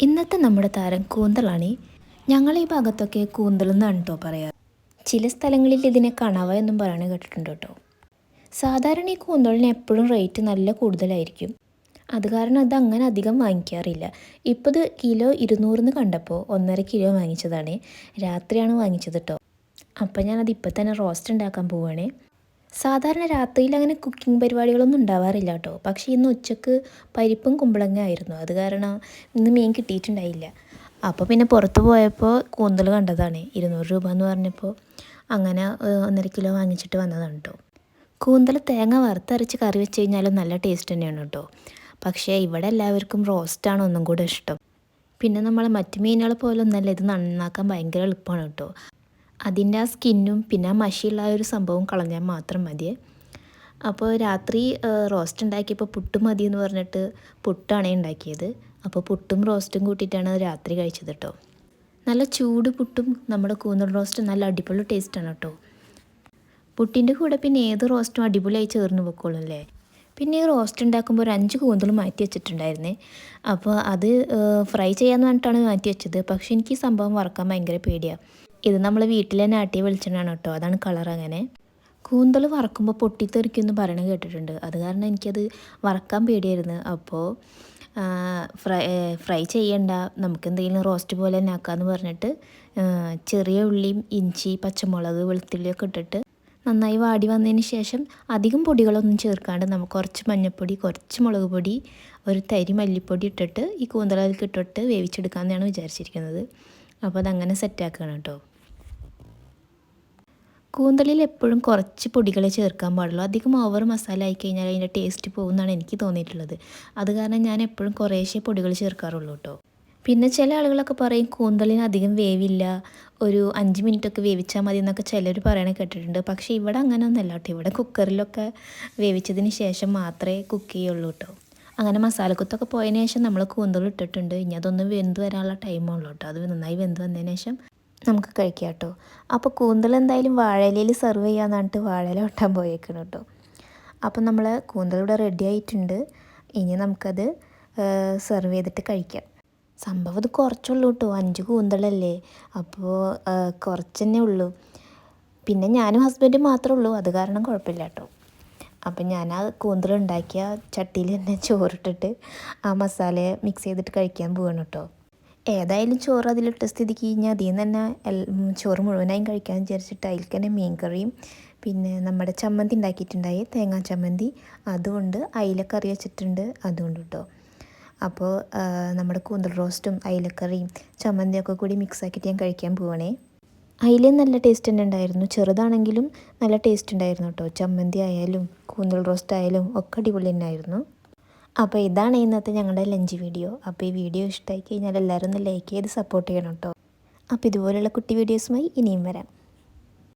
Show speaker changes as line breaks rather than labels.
ഇന്നത്തെ നമ്മുടെ താരം കൂന്തളാണ്. ഞങ്ങൾ ഈ ഭാഗത്തൊക്കെ കൂന്തൽ എന്നാണ് കേട്ടോ പറയാറ്. ചില സ്ഥലങ്ങളിൽ ഇതിനെ കണവ എന്നും പറയണ കേട്ടിട്ടുണ്ട് കേട്ടോ. സാധാരണ ഈ കൂന്തളിന് എപ്പോഴും റേറ്റ് നല്ല കൂടുതലായിരിക്കും. അത് കാരണം അത് അങ്ങനെ അധികം വാങ്ങിക്കാറില്ല. ഇപ്പോൾ ഇത് കിലോ ഇരുന്നൂറിന് കണ്ടപ്പോൾ ഒന്നര കിലോ വാങ്ങിച്ചതാണ്. രാത്രിയാണ് വാങ്ങിച്ചത് കേട്ടോ. അപ്പം ഞാനത് ഇപ്പം തന്നെ റോസ്റ്റ് ഉണ്ടാക്കാൻ പോവുകയാണേ സാധാരണ രാത്രിയിൽ അങ്ങനെ കുക്കിംഗ് പരിപാടികളൊന്നും ഉണ്ടാവാറില്ല കേട്ടോ. പക്ഷേ ഇന്ന് ഉച്ചയ്ക്ക് പരിപ്പും കുമ്പളങ്ങ ആയിരുന്നു. അത് കാരണം ഇന്ന് മീൻ കിട്ടിയിട്ടുണ്ടായില്ല. അപ്പോൾ പിന്നെ പുറത്ത് പോയപ്പോൾ കൂന്തൽ കണ്ടതാണ്. ഇരുന്നൂറ് രൂപ എന്ന് പറഞ്ഞപ്പോൾ അങ്ങനെ ഒന്നര കിലോ വാങ്ങിച്ചിട്ട് വന്നതാണ് കേട്ടോ കൂന്തൽ തേങ്ങ വറുത്തരച്ച് കറി വെച്ച് കഴിഞ്ഞാലും നല്ല ടേസ്റ്റ് തന്നെയാണ് കേട്ടോ പക്ഷേ ഇവിടെ എല്ലാവർക്കും റോസ്റ്റാണ് ഒന്നും കൂടെ ഇഷ്ടം. പിന്നെ നമ്മൾ മറ്റു മീനുകൾ പോലൊന്നല്ല ഇത് നന്നാക്കാൻ ഭയങ്കര എളുപ്പമാണ് കേട്ടോ അതിന്റെ ആ സ്കിന്നും പിന്നെ മഷിയുള്ള ആ ഒരു സംഭവം കളഞ്ഞാൽ മാത്രം മതിയേ. അപ്പോൾ രാത്രി റോസ്റ്റ് ഉണ്ടാക്കിയപ്പോൾ പുട്ട് മതി എന്ന് പറഞ്ഞിട്ട് പുട്ടാണ് ഉണ്ടാക്കിയത്. അപ്പോൾ പുട്ടും റോസ്റ്റും കൂട്ടിയിട്ടാണ് രാത്രി കഴിച്ചത് കേട്ടോ. നല്ല ചൂട് പുട്ടും നമ്മുടെ കൂന്തൽ റോസ്റ്റ് നല്ല അടിപൊളി ടേസ്റ്റാണ് കേട്ടോ. പുട്ടിന്റെ കൂടെ പിന്നെ ഏത് റോസ്റ്റും അടിപൊളിയായി ചേർന്ന് വെക്കോളും അല്ലേ? പിന്നെ ഈ റോസ്റ്റ് ഉണ്ടാക്കുമ്പോൾ ഒരു അഞ്ച് കൂന്തൽ മാറ്റി വെച്ചിട്ടുണ്ടായിരുന്നേ. അപ്പോൾ അത് ഫ്രൈ ചെയ്യാമെന്ന് പറഞ്ഞിട്ടാണ് മാറ്റി വെച്ചത്. പക്ഷേ എനിക്ക് ഈ സംഭവം വറക്കാൻ ഭയങ്കര പേടിയാണ് ഇത് നമ്മൾ വീട്ടിലെ തന്നെ ആട്ടിയ വെളിച്ചെണ്ണയാണ് കേട്ടോ. അതാണ് കളർ അങ്ങനെ. കൂന്തൽ വറക്കുമ്പോൾ പൊട്ടിത്തെറിക്കുമെന്ന് പറയണ കേട്ടിട്ടുണ്ട്. അത് കാരണം എനിക്കത് വറക്കാൻ പേടിയായിരുന്നു. അപ്പോൾ ഫ്രൈ ഫ്രൈ ചെയ്യണ്ട. നമുക്ക് എന്തെങ്കിലും റോസ്റ്റ് പോലെ തന്നെ ആക്കാമെന്ന് പറഞ്ഞിട്ട് ചെറിയ ഉള്ളിയും ഇഞ്ചി പച്ചമുളക് വെളുത്തുള്ളിയൊക്കെ ഇട്ടിട്ട് നന്നായി വാടി വന്നതിന് ശേഷം അധികം പൊടികളൊന്നും ചേർക്കാണ്ട് നമുക്ക് കുറച്ച് മഞ്ഞൾപ്പൊടി കുറച്ച് മുളക് പൊടി ഒരു തരി മല്ലിപ്പൊടി ഇട്ടിട്ട് ഈ കൂന്തലതിലേക്ക് ഇട്ടിട്ട് വേവിച്ചെടുക്കാമെന്നാണ് വിചാരിച്ചിരിക്കുന്നത്. അപ്പോൾ അതങ്ങനെ സെറ്റാക്കണം കേട്ടോ. കൂന്തലിൽ എപ്പോഴും കുറച്ച് പൊടികൾ ചേർക്കാൻ പാടുള്ളൂ. അധികം ഓവർ മസാല ആയി കഴിഞ്ഞാൽ അതിന്റെ ടേസ്റ്റ് പോകുമെന്നാണ് എനിക്ക് തോന്നിയിട്ടുള്ളത്. അത് കാരണം ഞാൻ എപ്പോഴും കുറേശ്ശേ പൊടികൾ ചേർക്കാറുള്ളൂ കേട്ടോ. പിന്നെ ചില ആളുകളൊക്കെ പറയും കൂന്തലിന് അധികം വേവില്ല. ഒരു അഞ്ച് മിനിറ്റൊക്കെ വേവിച്ചാൽ മതി എന്നൊക്കെ ചിലർ പറയണ കേട്ടിട്ടുണ്ട്. പക്ഷേ ഇവിടെ അങ്ങനെ ഒന്നല്ല കേട്ടോ. ഇവിടെ കുക്കറിലൊക്കെ വേവിച്ചതിന് ശേഷം മാത്രമേ കുക്ക് ചെയ്യുള്ളൂ കേട്ടോ. അങ്ങനെ മസാലക്കുത്തൊക്കെ പോയതിന് ശേഷം നമ്മൾ കൂന്തൽ ഇട്ടിട്ടുണ്ട്. ഇനി അതൊന്ന് വെന്ത് വരാനുള്ള ടൈമുള്ളൂ കേട്ടോ. അത് നന്നായി വെന്ത് വന്നതിന് ശേഷം നമുക്ക് കഴിക്കാം കേട്ടോ. അപ്പോൾ കൂന്തൽ എന്തായാലും വാഴയിലയിൽ സെർവ് ചെയ്യാന്ന് പറഞ്ഞിട്ട് വാഴയില ഒട്ടാൻ പോയേക്കണം കേട്ടോ. അപ്പോൾ നമ്മൾ കൂന്തൽ ഇവിടെ റെഡി ആയിട്ടുണ്ട്. ഇനി നമുക്കത് സെർവ് ചെയ്തിട്ട് കഴിക്കാം. സംഭവം ഇത് കുറച്ചുള്ളൂ കേട്ടോ. അഞ്ച് കൂന്തളല്ലേ അപ്പോൾ കുറച്ച് തന്നെ ഉള്ളൂ. പിന്നെ ഞാനും ഹസ്ബൻഡും മാത്രമേ ഉള്ളൂ. അത് കാരണം കുഴപ്പമില്ല കേട്ടോ. അപ്പം ഞാൻ ആ കൂന്തൽ ഉണ്ടാക്കിയ ചട്ടിയിൽ തന്നെ ചോറിട്ടിട്ട് ആ മസാല മിക്സ് ചെയ്തിട്ട് കഴിക്കാൻ പോവാണ് കേട്ടോ. ഏതായാലും ചോറ് അതിലിട്ട സ്ഥിതിക്ക് കഴിഞ്ഞാൽ അതിൽ നിന്ന് തന്നെ ചോറ് മുഴുവനായും കഴിക്കാൻ വിചാരിച്ചിട്ട് അതിൽ തന്നെ മീൻ കറിയും പിന്നെ നമ്മുടെ ചമ്മന്തി ഉണ്ടാക്കിയിട്ടുണ്ടായി തേങ്ങാ ചമ്മന്തി അതുകൊണ്ട് അയിലക്കറി വെച്ചിട്ടുണ്ട് അതുകൊണ്ട് കേട്ടോ അപ്പോൾ നമ്മുടെ കൂന്തൽ റോസ്റ്റും അയിലക്കറിയും ചമ്മന്തിയൊക്കെ കൂടി മിക്സ് ആക്കിയിട്ട് ഞാൻ കഴിക്കാൻ പോവണേ. അയില നല്ല ടേസ്റ്റ് തന്നെ ഉണ്ടായിരുന്നു. ചെറുതാണെങ്കിലും നല്ല ടേസ്റ്റ് ഉണ്ടായിരുന്നു കേട്ടോ ചമ്മന്തി ആയാലും കൂന്തൽ റോസ്റ്റ് ആയാലും ഒക്കെ അടിപൊളി തന്നെയായിരുന്നു. അപ്പോൾ ഇതാണ് ഇന്നത്തെ ഞങ്ങളുടെ ലഞ്ച് വീഡിയോ. അപ്പോൾ ഈ വീഡിയോ ഇഷ്ടമായി കഴിഞ്ഞാൽ എല്ലാവരും ഒന്ന് ലൈക്ക് ചെയ്ത് സപ്പോർട്ട് ചെയ്യണം കേട്ടോ അപ്പോൾ ഇതുപോലെയുള്ള കുട്ടി വീഡിയോസുമായി ഇനിയും വരാം.